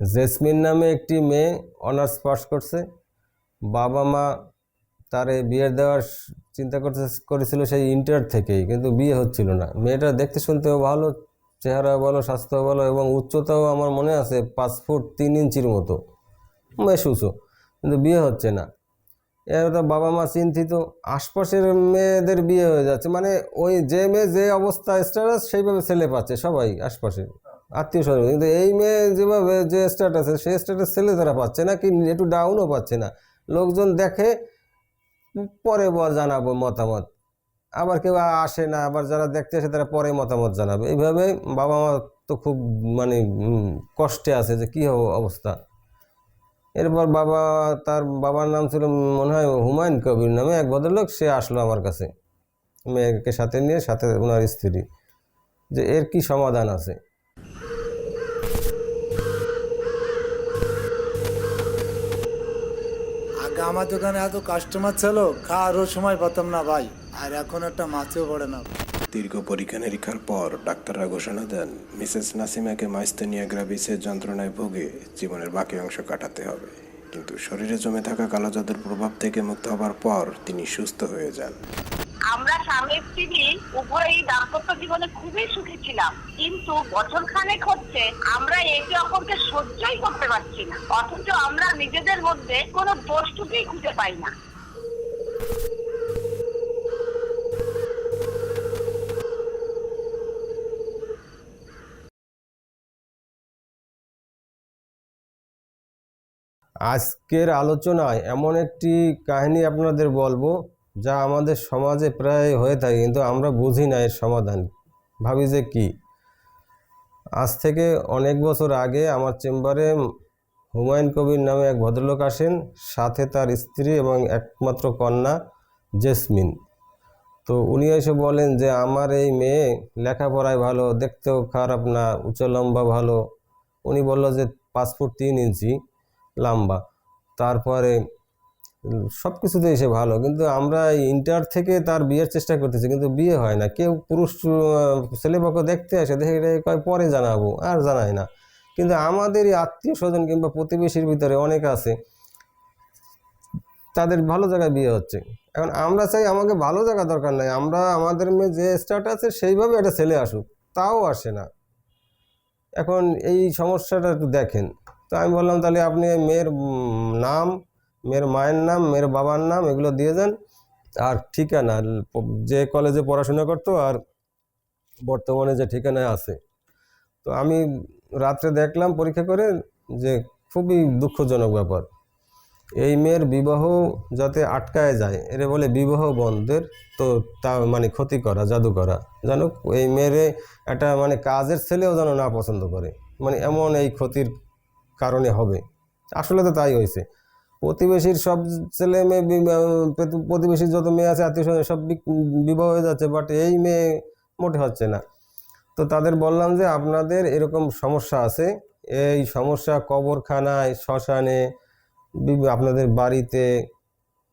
Jasmine নামে একটি মেয়ে অনার্স পাস করছে। বাবা মা তারে বিয়ে দেওয়ার চিন্তা করতে, করেছিল সেই ইন্টার থেকেই, কিন্তু বিয়ে হচ্ছিল না। মেয়েটা দেখতে শুনতেও ভালো চেহারা ভালো স্বাস্থ্য ভালো এবং উচ্চতাও আমার মনে আছে পাঁচ ফুট তিন ইঞ্চির মতো। বেশ উঁচু, কিন্তু বিয়ে হচ্ছে না। তো বাবা মা চিন্তিত, আশপাশের মেয়েদের বিয়ে হয়ে যাচ্ছে। মানে ওই যে মেয়ে যে অবস্থা স্ট্যাটাস সেইভাবে ছেলে পাচ্ছে সবাই আশপাশে। আত্মীয় স্বজন। কিন্তু এই মেয়ে যেভাবে যে স্ট্যাটাসে সেই স্ট্যাটাস ছেলে তারা পাচ্ছে না, কি একটু ডাউনও পাচ্ছে না। লোকজন দেখে, পরে জানাব মতামত। আবার কেউ আসে না, আবার যারা দেখতে আসে, তারা পরে মতামত জানাবে। এইভাবে বাবা মা তো খুব মানে কষ্টে আছে যে কী হবে অবস্থা। এরপর বাবা, তার বাবার নাম ছিল মনে হয় হুমায়ুন কবির নামে এক ভদ্রলোক, সে আসলো আমার কাছে। মেয়েকে সাথে নিয়ে, সাথে ওনার স্ত্রী। যে এর কি সমাধান আছে? আমার দোকানে এত কাস্টমার ছিল, খাওয়ারও সময় পেতাম না ভাই। আর এখন একটা মাছও পড়ে না। দীর্ঘ পরীক্ষা নিরীক্ষার পর ডাক্তাররা ঘোষণা দেন, মিসেস নাসিমাকে মাইস্তেনিয়া গ্রাভিসের যন্ত্রণায় ভোগে জীবনের বাকি অংশ কাটাতে হবে। কিন্তু শরীরে জমে থাকা কালো জাদুর প্রভাব থেকে মুক্ত হবার পর তিনি সুস্থ হয়ে যান। আমরা স্বামী স্ত্রী, উভয়ই দাম্পত্য জীবনে খুবই সুখী ছিলাম। কিন্তু বছর খানেক হচ্ছে আমরা একে অপরকে সহ্যই করতে পারছি না। অথচ আমরা নিজেদের মধ্যে কোনো দোষটুকুই খুঁজে পাই না। আজকের আলোচনায় এমন একটি কাহিনী আপনাদের বলব। যা আমাদের সমাজে প্রায় হয়ে থাকে, কিন্তু আমরা বুঝি না এর সমাধান। ভাবি যে কি? আজ থেকে অনেক বছর আগে আমার চেম্বারে হুমায়ুন কবির নামে এক ভদ্রলোক আসেন, সাথে তার স্ত্রী এবং একমাত্র কন্যা জেসমিন। তো উনি এসে বলেন যে, আমার এই মেয়ে লেখাপড়ায় ভালো, দেখতেও খারাপ না উচ্চ লম্বা ভালো। উনি বলল যে, পাঁচ ফুট তিন ইঞ্চি লম্বা। তারপরে সব কিছুতেই এসে ভালো। কিন্তু আমরা ইন্টার থেকে তার বিয়ের চেষ্টা করতেছি, কিন্তু বিয়ে হয় না। কেউ পুরুষ ছেলেপক্ষ দেখতে আসে, দেখে কয়, পরে জানাব, আর জানায় না। কিন্তু আমাদের আত্মীয় স্বজন কিংবা প্রতিবেশীর ভিতরে অনেক আছে, তাদের ভালো জায়গায় বিয়ে হচ্ছে। এখন আমরা চাই আমাকে ভালো জায়গা দরকার নাই, আমরা, আমাদের মেয়ে যে স্টার্ট আছে, সেইভাবে একটা ছেলে আসুক, তাও আসে না। এখন এই সমস্যাটা একটু দেখেন। তো আমি বললাম, তাহলে আপনি মেয়ের নাম মেয়ের মায়ের নাম, মেয়ের বাবার নাম, এগুলো দিয়ে দেন। আর ঠিকানা, যে কলেজে পড়াশোনা করতো আর বর্তমানে যে ঠিকানায় আছে। তো আমি রাত্রে দেখলাম পরীক্ষা করে যে খুবই দুঃখজনক ব্যাপার। এই মেয়ের বিবাহ যাতে আটকায় যায়, এরে বলে বিবাহ বন্ধের তো তা মানে ক্ষতি করা জাদু করা জানো এই মেয়েরে একটা মানে কাজের ছেলেও যেন না পছন্দ করে। মানে এমন এই ক্ষতির কারণে হবে। আসলে তো তাই হয়েছে। প্রতিবেশীর সব ছেলে মেয়ে প্রতিবেশীর যত মেয়ে আছে, আত্মীয় স্বজন সব বিবাহ হয়ে যাচ্ছে বাট এই মেয়ে মোটে হচ্ছে না। তো তাদের বললাম যে, আপনাদের এরকম সমস্যা আছে। এই সমস্যা কবরখানায়, শ্মশানে আপনাদের বাড়িতে,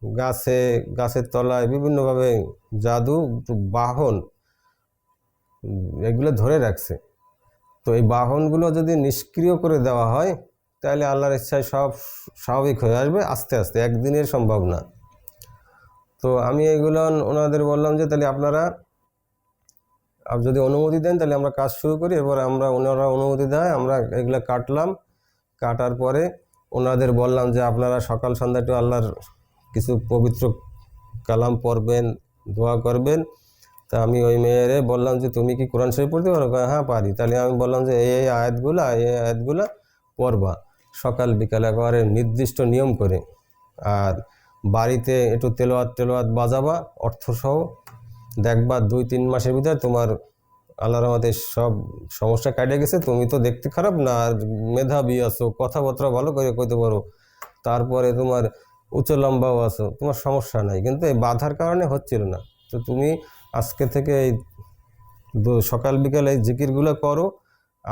গাছে, গাছের তলায় বিভিন্নভাবে জাদু বাহন এগুলো ধরে রাখছে। তো এই বাহনগুলো যদি নিষ্ক্রিয় করে দেওয়া হয় তাহলে আল্লাহর ইচ্ছায় সব স্বাভাবিক হয়ে আসবে, আস্তে আস্তে, একদিনের সম্ভব না। তো আমি এগুলো ওনাদের বললাম যে তাহলে আপনারা যদি অনুমতি দেন তাহলে আমরা কাজ শুরু করি, এরপর আমরা ওনারা অনুমতি দেয়, আমরা এগুলো কাটলাম। কাটার পরে ওনাদের বললাম যে আপনারা সকাল সন্ধ্যা একটু আল্লাহর কিছু পবিত্র কালাম পড়বেন, দোয়া করবেন। তা আমি ওই মেয়েরে বললাম যে তুমি কি কোরআন শরীফ পড়তে পারো? হ্যাঁ পারি। তাহলে আমি বললাম যে এই আয়াতগুলা এই আয়াতগুলা পড়বা। সকাল বিকাল একেবারে নির্দিষ্ট নিয়ম করে। আর বাড়িতে একটু তেলোয়াত টেলোয়াত বাজাবা, অর্থসহ। দেখবা দুই, তিন মাসের ভিতরে তোমার আল্লাহর আমাদের সব সমস্যা কাটে গেছে, তুমি তো দেখতে খারাপ না, আর মেধাবী আছো, কথাবার্তা ভালো করে কইতে পারো। তারপরে তোমার উচ্চ লম্বাও আছো, তোমার সমস্যা নাই। কিন্তু এই বাধার কারণে হচ্ছিল না। তো তুমি আজকে থেকে এই সকাল বিকাল এই জিকিরগুলো করো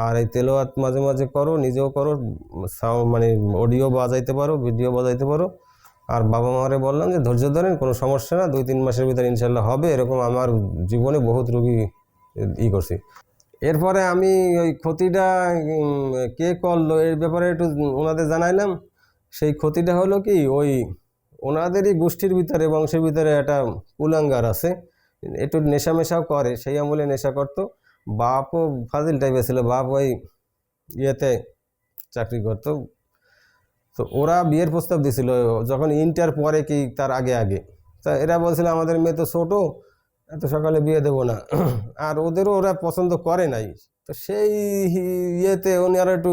আর এই তেলোয়াত মাঝে মাঝে করো, নিজেও করো মানে অডিও বাজাইতে পারো, ভিডিও বাজাইতে পারো। আর বাবা মারে বললাম যে, ধৈর্য ধরেন, কোনো সমস্যা না, দুই তিন মাসের ভিতরে ইনশাল্লাহ হবে। এরকম আমার জীবনে বহুত রুগী ই করছি। এরপরে আমি ওই ক্ষতিটা কে করল এর ব্যাপারে একটু ওনাদের জানাইলাম। সেই ক্ষতিটা হলো কি, ওই ওনাদেরই গোষ্ঠীর ভিতরে, বংশের ভিতরে একটা কুলাঙ্গার আছে, একটু নেশা মেশাও করে, সেই আমলে নেশা করতো। বাপও ফাজিল টাইপের ছিল, বাপ ওই ইয়েতে চাকরি করতো। তো ওরা বিয়ের প্রস্তাব দিছিল, যখন ইন্টার পরে কি তার আগে আগে। তা এরা বলছিল, আমাদের মেয়ে তো ছোটো, এত সকালে বিয়ে দেবো না। আর ওদেরও ওরা পছন্দ করে নাই। তো সেই ইয়েতে উনি আরও একটু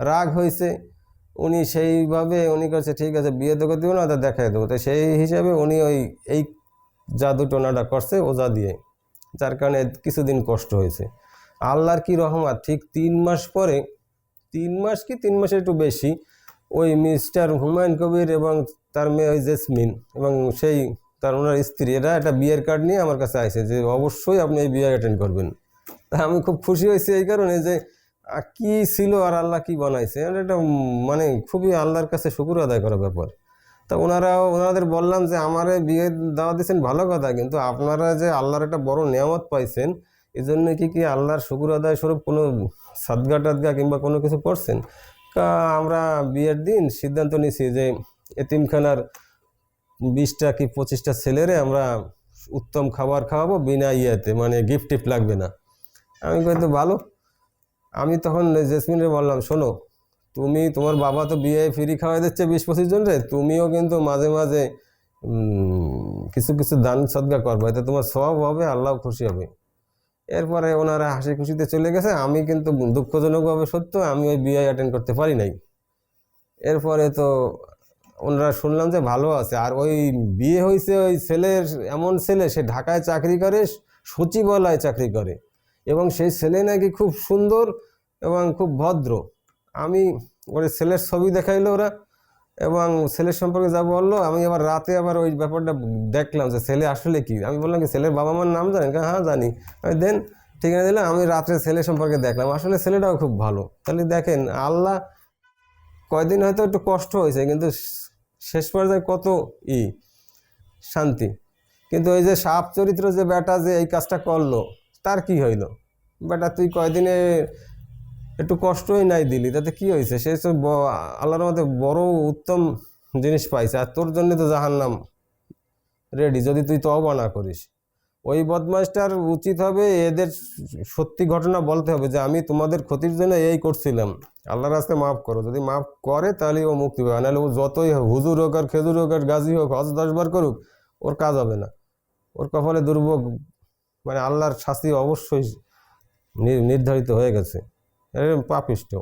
রাগ হয়েছে উনি সেইভাবে উনি করছে ঠিক আছে, বিয়ে তোকে দেবো না তা দেখাই দেবো। তো সেই হিসাবে উনি ওই, এই জাদু টোনাটা করছে ওজা দিয়ে। যার কারণে কিছুদিন কষ্ট হয়েছে। আল্লাহর কি রহমত, ঠিক তিন মাস পরে, তিন মাস কি তিন মাসের একটু বেশি, ওই মিস্টার হুমায়ুন কবির এবং তার মেয়ে ওই জেসমিন এবং সেই তার ওনার স্ত্রী, এরা একটা বিয়ের কার্ড নিয়ে আমার কাছে আসে যে অবশ্যই আপনি এই বিয়ে অ্যাটেন্ড করবেন। তা আমি খুব খুশি হয়েছি এই কারণে যে কি ছিল আর আল্লাহ কি বানাইছে? এটা মানে খুবই আল্লাহর কাছে শুকুর আদায় করা ব্যাপার। তা ওনারাও, ওনাদের বললাম যে, আমারে বিয়ে দেওয়া দিয়েছেন, ভালো কথা। কিন্তু আপনারা যে আল্লাহর একটা বড় নিয়ামত পাইছেন এই জন্য কি কি আল্লাহর শুকুর আদায় স্বরূপ কোনো সাদগা টাদগা কিংবা কোনো কিছু করছেন? আমরা বিয়ের দিন সিদ্ধান্ত নিছি যে, এতিমখানার বিশটা কি পঁচিশটা ছেলেরে আমরা উত্তম খাবার খাওয়াবো বিনা ইয়েতে মানে গিফট টিফট লাগবে না। আমি কিন্তু ভালো। আমি তখন জেসমিনে বললাম, শোনো তুমি, তোমার বাবা তো বিয়ে ফ্রি খাওয়াই দিচ্ছে বিশ পঁচিশ জন রে, তুমিও কিন্তু মাঝে মাঝে কিছু কিছু দান সদ্গা করবে, এতে তোমার সব হবে, আল্লাহ খুশি হবে। এরপরে ওনারা হাসি খুশিতে চলে গেছে, আমি কিন্তু দুঃখজনকভাবে সত্য, আমি ওই বিয়ে অ্যাটেন্ড করতে পারি নাই। এরপরে তো ওনারা শুনলাম যে ভালো আছে, আর ওই বিয়ে হয়েছে ওই ছেলের, এমন ছেলে, সে ঢাকায় চাকরি করে, সচিবালয়ে চাকরি করে, এবং সেই ছেলে নাকি খুব সুন্দর এবং খুব ভদ্র। আমি ওর ছেলের ছবি দেখাইলো ওরা এবং ছেলের সম্পর্কে যা বলল, আমি আবার রাতে আবার ওই ব্যাপারটা দেখলাম যে ছেলে আসলে কি? আমি বললাম কি, ছেলের বাবা মার নাম জানেন? হ্যাঁ জানি। আমি দেন ঠিকানা দিলাম, আমি রাত্রে ছেলে সম্পর্কে দেখলাম। আসলে ছেলেটাও খুব ভালো। তাহলে দেখেন, আল্লাহ কয়দিন হয়তো একটু কষ্ট হয়েছে, কিন্তু শেষ পর্যায়ে কত ই, শান্তি। কিন্তু ওই যে সাপ চরিত্র যে বেটা যে এই কাজটা করল, তার কি হইল? বেটা তুই কয়দিনে একটু কষ্টই নাই দিলি, তাতে কি হয়েছে? সে তো আল্লাহর মধ্যে বড় উত্তম জিনিস পাইছে, আর তোর জন্য তো জাহার নাম রেডি যদি তুই তওবা না করিস। ওই বদমাইশটার উচিত হবে এদের সত্যি ঘটনা বলতে হবে যে, আমি তোমাদের ক্ষতির জন্য এই করছিলাম। আল্লাহর রাস্তায় মাফ করো, যদি মাফ করে তাহলে ও মুক্তি পাবে, নাহলে ও যতই হোক, হুজুর হোক আর খেজুর হোক আর গাজী হোক, হজ দশবার করুক, ওর কাজ হবে না। ওর কপালে দুর্ভোগ মানে আল্লাহর শাস্তি অবশ্যই নির্ধারিত হয়ে গেছে। পাপিষ্ট।